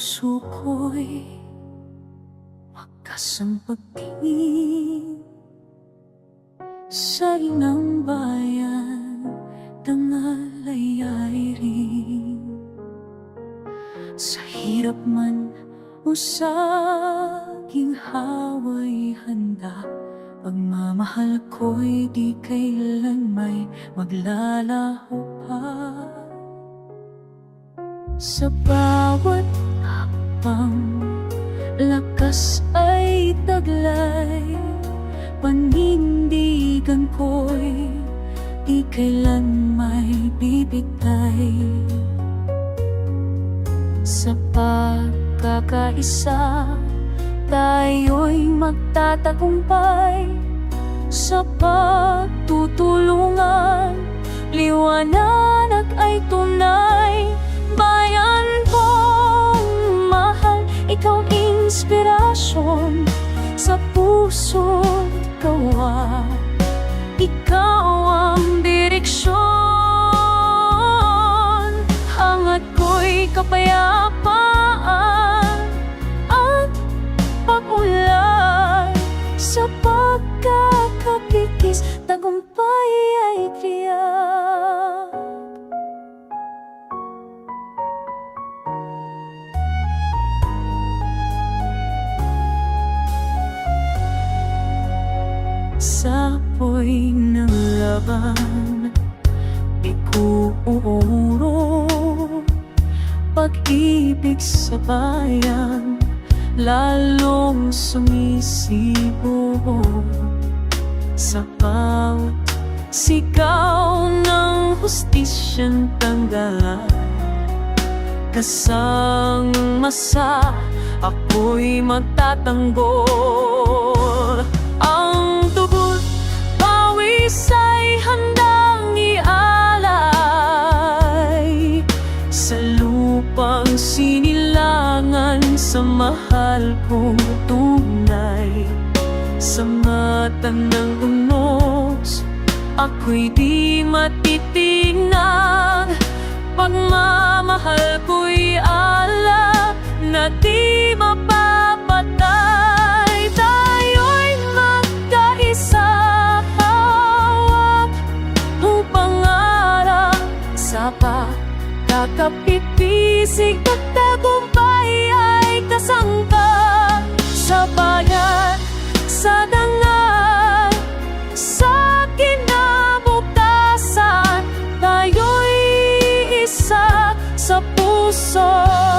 ako'y Wakas ang pagtingin Sa inang bayan Tangalay ay rin Sa hirap man o sa ginhawa'y handa Pagmamahal ko'y di kailan may maglalaho pa. Sa bawat hakbang Lakas ay taglay Panindigan ko'y Di kailan may bibigay. Sa pagkakaisa Tayo'y magtatagumpay. Sa pagtutulungan Ikaw inspirasyon Sa puso't gawa. Ikaw ang direksyon. Hangat ko'y kapayapaan Sa apoy ng laban. Ikuuro Pag-ibig sa bayan Lalong sumisibo. Sa bawat sigaw ng hustisyang tanggalan. Kasang masa Ako'y magtatanggol Pawis ay handang ialay Sa lupang sinilangan Sa mahal kong tunay. Sa mata ng unos Ako'y di matitinag Pagmamahal ko'y alak Na di Sigkat na kumpay ay kasangka Sa bayan, sa dangal Sa kinabukasan isa sa puso.